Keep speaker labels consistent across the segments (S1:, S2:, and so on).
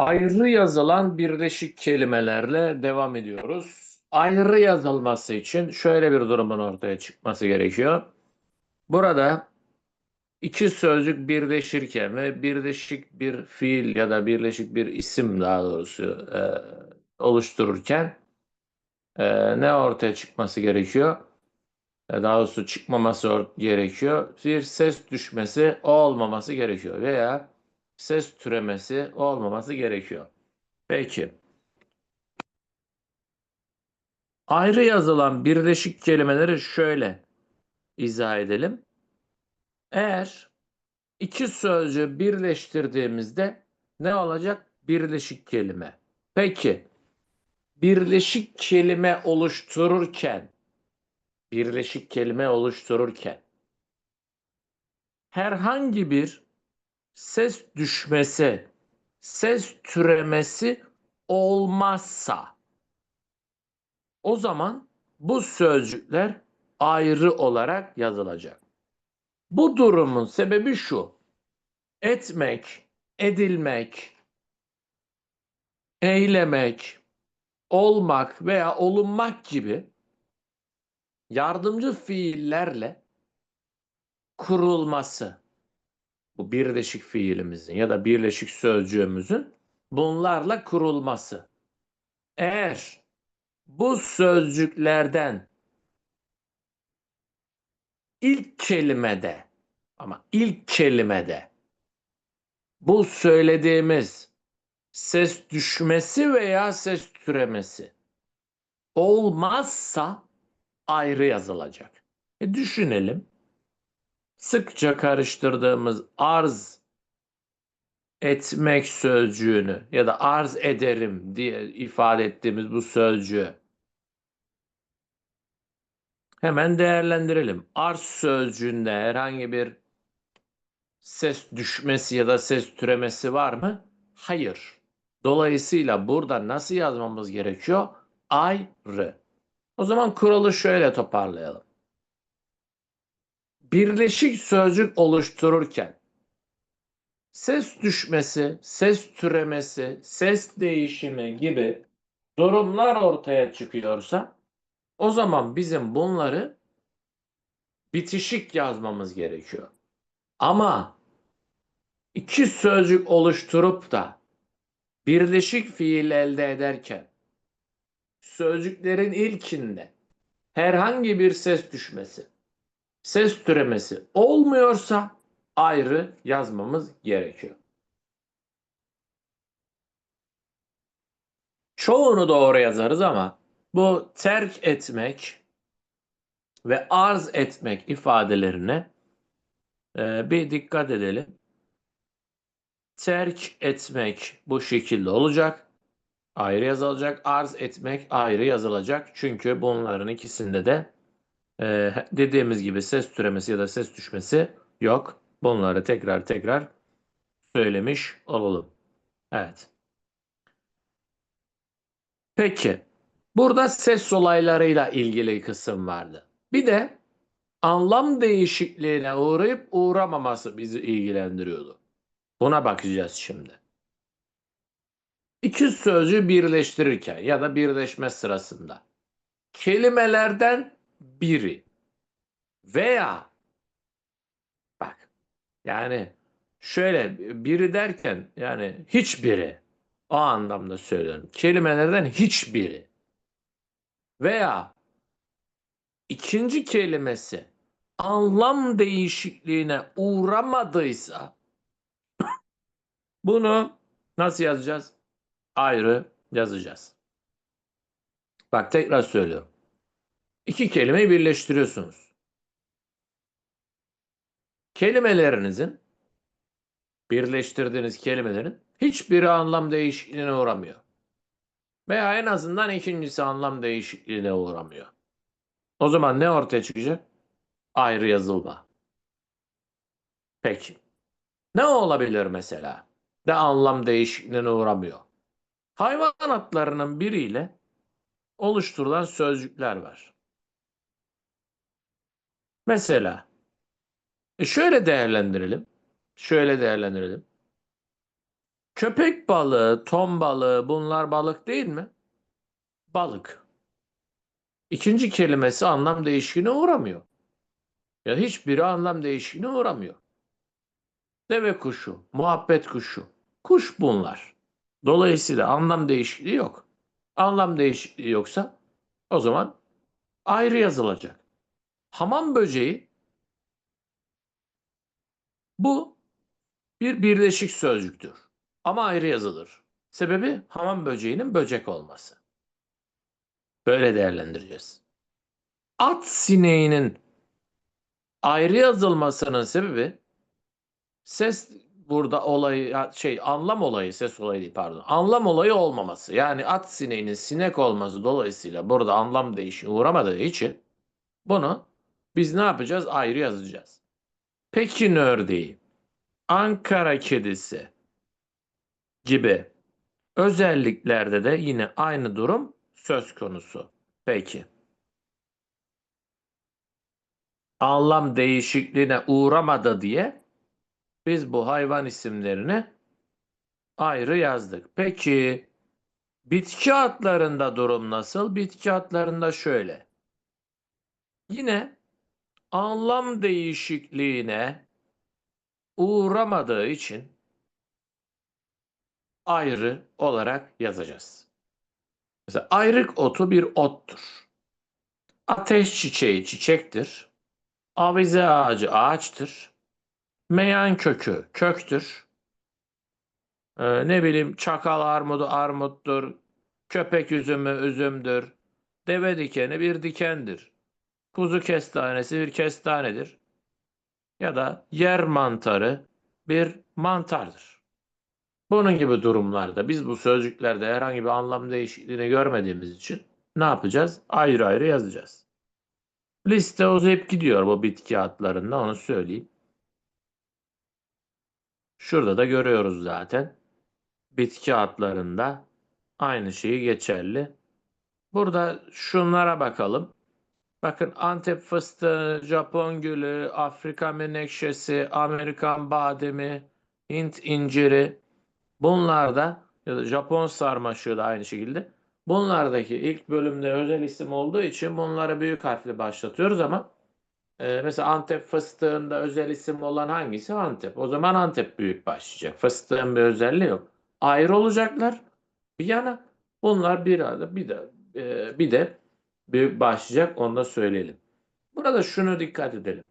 S1: Ayrı yazılan birleşik kelimelerle devam ediyoruz. Ayrı yazılması için şöyle bir durumun ortaya çıkması gerekiyor. Burada iki sözcük birleşirken ve birleşik bir fiil ya da birleşik bir isim daha doğrusu e, oluştururken e, ne ortaya çıkması gerekiyor? E, daha doğrusu çıkmaması or- gerekiyor. Bir ses düşmesi olmaması gerekiyor veya ses türemesi olmaması gerekiyor. Peki. Ayrı yazılan birleşik kelimeleri şöyle izah edelim. Eğer iki sözcüğü birleştirdiğimizde ne olacak? Birleşik kelime. Peki, birleşik kelime oluştururken, birleşik kelime oluştururken herhangi bir ses düşmesi, ses türemesi olmazsa o zaman bu sözcükler ayrı olarak yazılacak. Bu durumun sebebi şu. Etmek, edilmek, eylemek, olmak veya olunmak gibi yardımcı fiillerle kurulması bu birleşik fiilimizin ya da birleşik sözcüğümüzün bunlarla kurulması. Eğer bu sözcüklerden ilk kelimede ama ilk kelimede bu söylediğimiz ses düşmesi veya ses türemesi olmazsa ayrı yazılacak. E düşünelim. Sıkça karıştırdığımız arz etmek sözcüğünü ya da arz ederim diye ifade ettiğimiz bu sözcüğü hemen değerlendirelim. Arz sözcüğünde herhangi bir ses düşmesi ya da ses türemesi var mı? Hayır. Dolayısıyla burada nasıl yazmamız gerekiyor? Ayrı. O zaman kuralı şöyle toparlayalım. Birleşik sözcük oluştururken ses düşmesi, ses türemesi, ses değişimi gibi durumlar ortaya çıkıyorsa o zaman bizim bunları bitişik yazmamız gerekiyor. Ama iki sözcük oluşturup da birleşik fiil elde ederken sözcüklerin ilkinde herhangi bir ses düşmesi, ses türemesi olmuyorsa ayrı yazmamız gerekiyor. Çoğunu doğru yazarız ama bu terk etmek ve arz etmek ifadelerine e, bir dikkat edelim. Terk etmek bu şekilde olacak. Ayrı yazılacak. Arz etmek ayrı yazılacak. Çünkü bunların ikisinde de e, dediğimiz gibi ses türemesi ya da ses düşmesi yok. Bunları tekrar tekrar söylemiş olalım. Evet. Peki. Burada ses olaylarıyla ilgili kısım vardı. Bir de anlam değişikliğine uğrayıp uğramaması bizi ilgilendiriyordu. Buna bakacağız şimdi. İki sözcüğü birleştirirken ya da birleşme sırasında kelimelerden biri veya bak yani şöyle biri derken yani hiçbiri o anlamda söylüyorum. Kelimelerden hiçbiri veya ikinci kelimesi anlam değişikliğine uğramadıysa bunu nasıl yazacağız? Ayrı yazacağız. Bak tekrar söylüyorum. İki kelimeyi birleştiriyorsunuz. Kelimelerinizin birleştirdiğiniz kelimelerin hiçbiri anlam değişikliğine uğramıyor. Veya en azından ikincisi anlam değişikliğine uğramıyor. O zaman ne ortaya çıkacak? Ayrı yazılma. Peki. Ne olabilir mesela? De anlam değişikliğine uğramıyor. Hayvan adlarının biriyle oluşturulan sözcükler var. Mesela e şöyle değerlendirelim. Şöyle değerlendirelim. Köpek balığı, ton balığı bunlar balık değil mi? Balık. İkinci kelimesi anlam değişikliğine uğramıyor. Ya hiçbiri anlam değişikliğine uğramıyor. Deve kuşu, muhabbet kuşu. Kuş bunlar. Dolayısıyla anlam değişikliği yok. Anlam değişikliği yoksa o zaman ayrı yazılacak. Hamam böceği bu bir birleşik sözcüktür. Ama ayrı yazılır. Sebebi hamam böceğinin böcek olması. Böyle değerlendireceğiz. At sineğinin ayrı yazılmasının sebebi ses burada olayı şey anlam olayı ses olayı değil pardon. Anlam olayı olmaması. Yani at sineğinin sinek olması dolayısıyla burada anlam değişimi uğramadığı için bunu biz ne yapacağız? Ayrı yazacağız. Pekin ördeği, Ankara kedisi gibi özelliklerde de yine aynı durum söz konusu. Peki. Anlam değişikliğine uğramadı diye biz bu hayvan isimlerini ayrı yazdık. Peki bitki adlarında durum nasıl? Bitki adlarında şöyle. Yine anlam değişikliğine uğramadığı için ayrı olarak yazacağız. Mesela ayrık otu bir ottur. Ateş çiçeği çiçektir. Avize ağacı ağaçtır. Meyan kökü köktür. Ee, ne bileyim çakal armudu armuttur. Köpek üzümü üzümdür. Deve dikeni bir dikendir. Kuzu kestanesi bir kestanedir. Ya da yer mantarı bir mantardır. Bunun gibi durumlarda biz bu sözcüklerde herhangi bir anlam değişikliğini görmediğimiz için ne yapacağız? Ayrı ayrı yazacağız. Liste uzayıp gidiyor bu bitki adlarında onu söyleyeyim. Şurada da görüyoruz zaten. Bitki adlarında aynı şeyi geçerli. Burada şunlara bakalım. Bakın Antep fıstığı, Japon gülü, Afrika menekşesi, Amerikan bademi, Hint inciri. Bunlarda ya da Japon sarmaşığı da aynı şekilde. Bunlardaki ilk bölümde özel isim olduğu için bunları büyük harfle başlatıyoruz ama e, mesela Antep fıstığında özel isim olan hangisi? Antep. O zaman Antep büyük başlayacak. Fıstığın bir özelliği yok. Ayrı olacaklar. Bir yana bunlar bir arada bir de e, bir de büyük başlayacak onu da söyleyelim. Burada şunu dikkat edelim.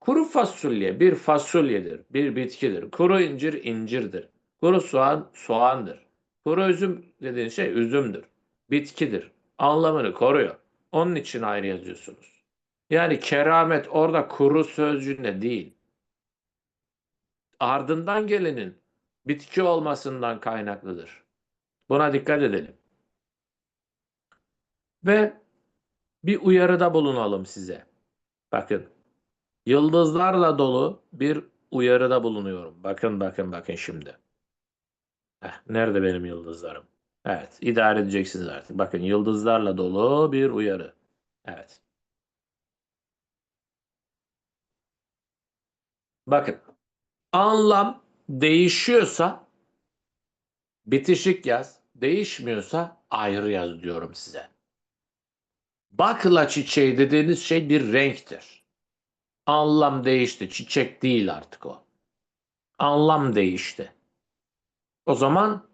S1: Kuru fasulye bir fasulyedir, bir bitkidir. Kuru incir incirdir. Kuru soğan soğandır. Kuru üzüm dediğin şey üzümdür. Bitkidir. Anlamını koruyor. Onun için ayrı yazıyorsunuz. Yani keramet orada kuru sözcüğünde değil. Ardından gelenin bitki olmasından kaynaklıdır. Buna dikkat edelim. Ve bir uyarıda bulunalım size. Bakın. Yıldızlarla dolu bir uyarıda bulunuyorum. Bakın bakın bakın şimdi. Heh, nerede benim yıldızlarım? Evet, idare edeceksiniz artık. Bakın yıldızlarla dolu bir uyarı. Evet. Bakın. Anlam değişiyorsa bitişik yaz, değişmiyorsa ayrı yaz diyorum size. Bakla çiçeği dediğiniz şey bir renktir. Anlam değişti. Çiçek değil artık o. Anlam değişti. O zaman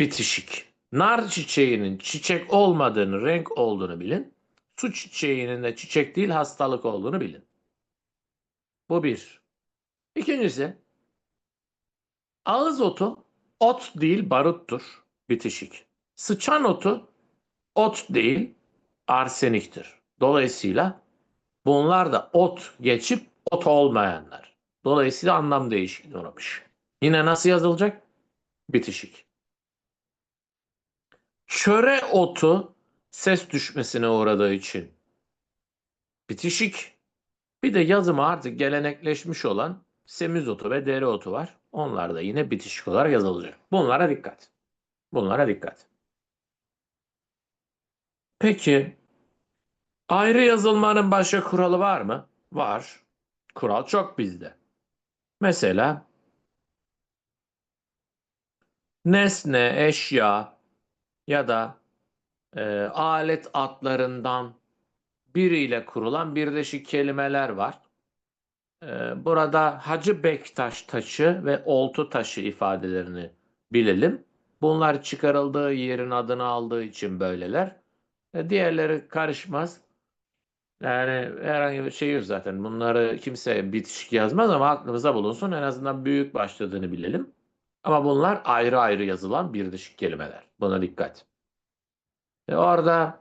S1: bitişik. Nar çiçeğinin çiçek olmadığını, renk olduğunu bilin. Su çiçeğinin de çiçek değil hastalık olduğunu bilin. Bu bir. İkincisi ağız otu ot değil baruttur. Bitişik. Sıçan otu ot değil arseniktir. Dolayısıyla bunlar da ot geçip ot olmayanlar. Dolayısıyla anlam değişikliği uğramış. Yine nasıl yazılacak? Bitişik. Çöre otu ses düşmesine uğradığı için bitişik. Bir de yazımı artık gelenekleşmiş olan semizotu ve dereotu var. Onlar da yine bitişik olarak yazılacak. Bunlara dikkat. Bunlara dikkat. Peki ayrı yazılmanın başka kuralı var mı? Var. Kural çok bizde. Mesela nesne, eşya ya da e, alet adlarından biriyle kurulan birleşik kelimeler var. E, burada Hacı Bektaş taşı ve oltu taşı ifadelerini bilelim. Bunlar çıkarıldığı yerin adını aldığı için böyleler. E, diğerleri karışmaz. Yani herhangi bir şey yok zaten. Bunları kimse bitişik yazmaz ama aklımıza bulunsun. En azından büyük başladığını bilelim. Ama bunlar ayrı ayrı yazılan birleşik kelimeler. Buna dikkat. E orada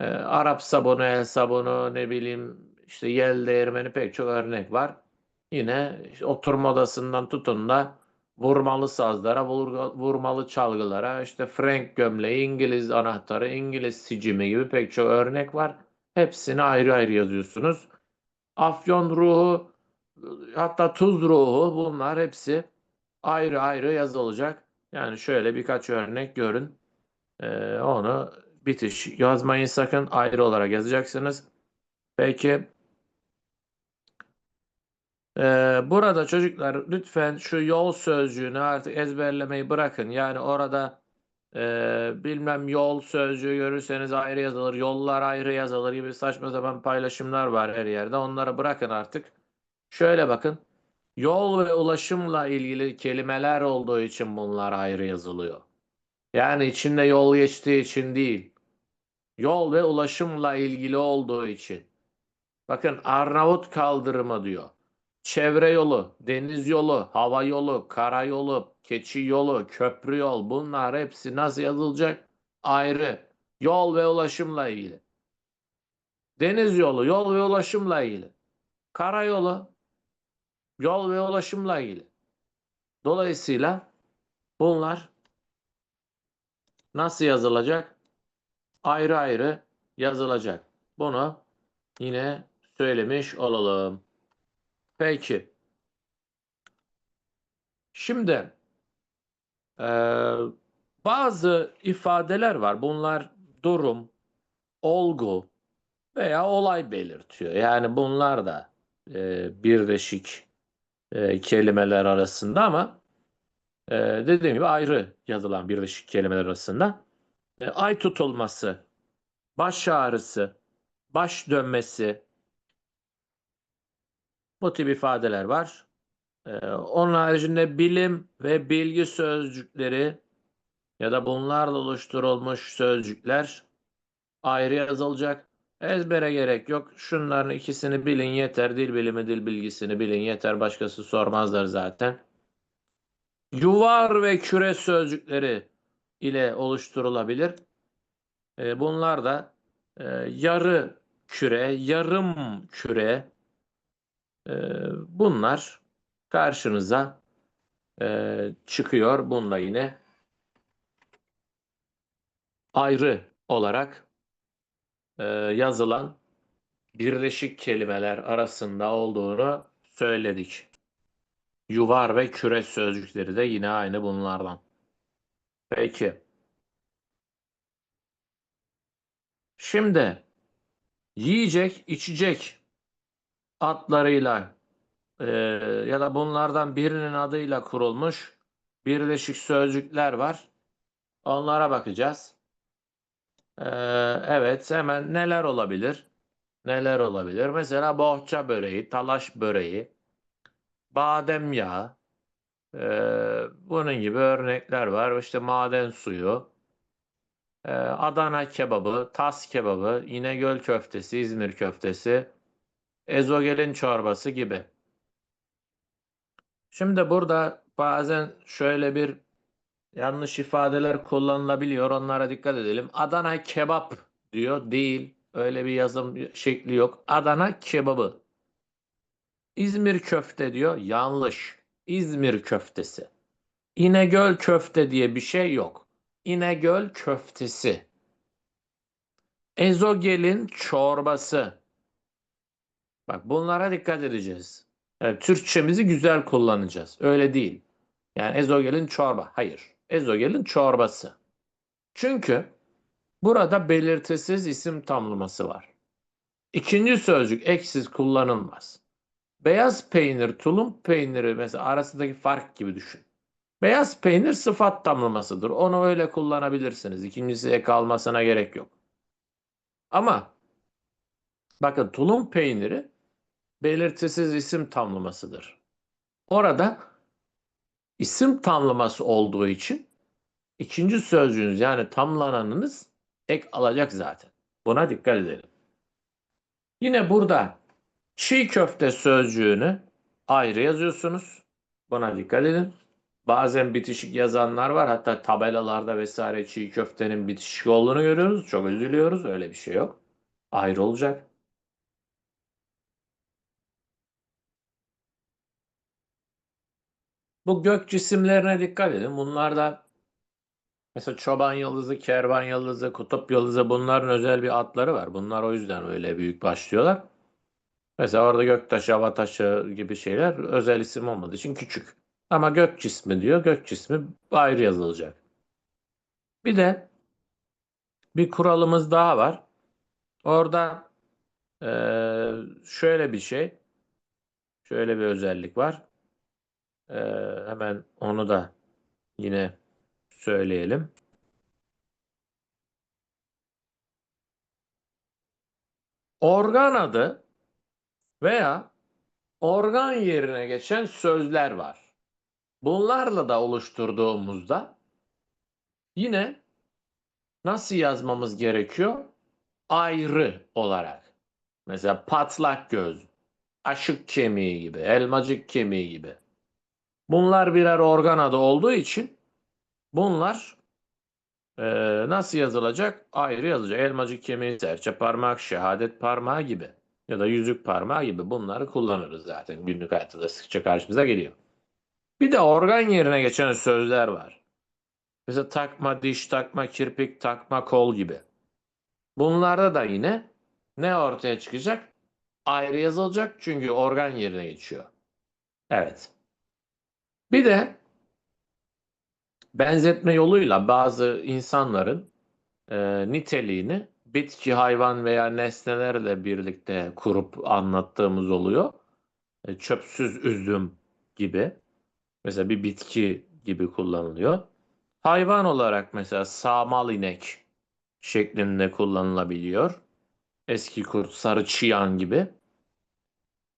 S1: e, Arap sabunu, el sabunu, ne bileyim işte yel değirmeni pek çok örnek var. Yine işte oturma odasından tutun da vurmalı sazlara, vur- vurmalı çalgılara, işte Frank gömleği, İngiliz anahtarı, İngiliz sicimi gibi pek çok örnek var. Hepsini ayrı ayrı yazıyorsunuz. Afyon ruhu, hatta tuz ruhu bunlar hepsi ayrı ayrı yazılacak. Yani şöyle birkaç örnek görün. Ee, onu bitiş yazmayın sakın ayrı olarak yazacaksınız. Peki. Ee, burada çocuklar lütfen şu yol sözcüğünü artık ezberlemeyi bırakın. Yani orada e, bilmem yol sözcüğü görürseniz ayrı yazılır, yollar ayrı yazılır gibi saçma sapan paylaşımlar var her yerde. Onları bırakın artık. Şöyle bakın. Yol ve ulaşımla ilgili kelimeler olduğu için bunlar ayrı yazılıyor. Yani içinde yol geçtiği için değil. Yol ve ulaşımla ilgili olduğu için. Bakın Arnavut kaldırımı diyor. Çevre yolu, deniz yolu, hava yolu, karayolu, keçi yolu, köprü yol bunlar hepsi nasıl yazılacak? Ayrı. Yol ve ulaşımla ilgili. Deniz yolu, yol ve ulaşımla ilgili. Karayolu, yol ve ulaşımla ilgili. Dolayısıyla bunlar nasıl yazılacak? Ayrı ayrı yazılacak. Bunu yine söylemiş olalım. Peki. Şimdi eee, bazı ifadeler var. Bunlar durum, olgu veya olay belirtiyor. Yani bunlar da eee, birleşik eee, kelimeler arasında ama eee, dediğim gibi ayrı yazılan birleşik kelimeler arasında. E, ay tutulması, baş ağrısı, baş dönmesi bu tip ifadeler var. Ee, onun haricinde bilim ve bilgi sözcükleri ya da bunlarla oluşturulmuş sözcükler ayrı yazılacak. Ezbere gerek yok. Şunların ikisini bilin yeter. Dil bilimi, dil bilgisini bilin yeter. Başkası sormazlar zaten. Yuvar ve küre sözcükleri ile oluşturulabilir. Ee, bunlar da e, yarı küre, yarım küre e, bunlar karşınıza e, çıkıyor. Bununla yine ayrı olarak e, yazılan birleşik kelimeler arasında olduğunu söyledik. Yuvar ve küre sözcükleri de yine aynı bunlardan. Peki. Şimdi yiyecek, içecek adlarıyla e, ya da bunlardan birinin adıyla kurulmuş birleşik sözcükler var. Onlara bakacağız. E, evet, hemen neler olabilir? Neler olabilir? Mesela bohça böreği, talaş böreği, badem yağı, e, bunun gibi örnekler var. İşte maden suyu, e, Adana kebabı, tas kebabı, İnegöl köftesi, İzmir köftesi, ezogelin çorbası gibi. Şimdi burada bazen şöyle bir yanlış ifadeler kullanılabiliyor. Onlara dikkat edelim. Adana kebap diyor. Değil. Öyle bir yazım şekli yok. Adana kebabı. İzmir köfte diyor. Yanlış. İzmir köftesi. İnegöl köfte diye bir şey yok. İnegöl köftesi. Ezogelin çorbası. Bak bunlara dikkat edeceğiz. Yani Türkçemizi güzel kullanacağız. Öyle değil. Yani ezogelin çorba. Hayır. Ezogelin çorbası. Çünkü burada belirtisiz isim tamlaması var. İkinci sözcük eksiz kullanılmaz. Beyaz peynir, tulum peyniri mesela arasındaki fark gibi düşün. Beyaz peynir sıfat tamlamasıdır. Onu öyle kullanabilirsiniz. İkincisi ek almasına gerek yok. Ama bakın tulum peyniri belirtisiz isim tamlamasıdır. Orada isim tamlaması olduğu için ikinci sözcüğünüz yani tamlananınız ek alacak zaten. Buna dikkat edelim. Yine burada çiğ köfte sözcüğünü ayrı yazıyorsunuz. Buna dikkat edin. Bazen bitişik yazanlar var. Hatta tabelalarda vesaire çiğ köftenin bitişik olduğunu görüyoruz. Çok üzülüyoruz. Öyle bir şey yok. Ayrı olacak. Bu gök cisimlerine dikkat edin. Bunlar da mesela çoban yıldızı, kervan yıldızı, kutup yıldızı bunların özel bir adları var. Bunlar o yüzden öyle büyük başlıyorlar. Mesela orada göktaşı, hava taşı gibi şeyler özel isim olmadığı için küçük. Ama gök cismi diyor. Gök cismi ayrı yazılacak. Bir de bir kuralımız daha var. Orada eee, şöyle bir şey, şöyle bir özellik var. Eee, hemen onu da yine söyleyelim. Organ adı veya organ yerine geçen sözler var. Bunlarla da oluşturduğumuzda yine nasıl yazmamız gerekiyor? Ayrı olarak. Mesela patlak göz, aşık kemiği gibi, elmacık kemiği gibi. Bunlar birer organ adı olduğu için bunlar eee, nasıl yazılacak? Ayrı yazılacak. Elmacık kemiği, serçe parmak, şehadet parmağı gibi ya da yüzük parmağı gibi bunları kullanırız zaten. Günlük hayatta da sıkça karşımıza geliyor. Bir de organ yerine geçen sözler var. Mesela takma diş, takma kirpik, takma kol gibi. Bunlarda da yine ne ortaya çıkacak? Ayrı yazılacak çünkü organ yerine geçiyor. Evet. Bir de benzetme yoluyla bazı insanların e, niteliğini bitki, hayvan veya nesnelerle birlikte kurup anlattığımız oluyor. E, çöpsüz üzüm gibi. Mesela bir bitki gibi kullanılıyor. Hayvan olarak mesela sağmal inek şeklinde kullanılabiliyor. Eski kurt, sarı çıyan gibi.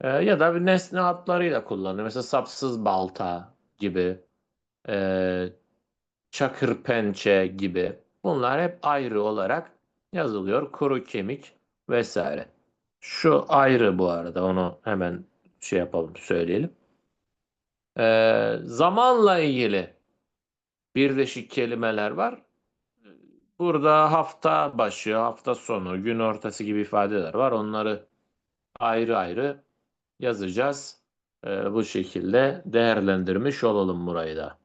S1: Ee, ya da bir nesne adlarıyla kullanılıyor. Mesela sapsız balta gibi, ee, çakır pençe gibi. Bunlar hep ayrı olarak yazılıyor. Kuru kemik vesaire. Şu ayrı bu arada. Onu hemen şey yapalım, söyleyelim. Ee, zamanla ilgili birleşik kelimeler var. Burada hafta başı, hafta sonu, gün ortası gibi ifadeler var. Onları ayrı ayrı yazacağız. Ee, bu şekilde değerlendirmiş olalım burayı da.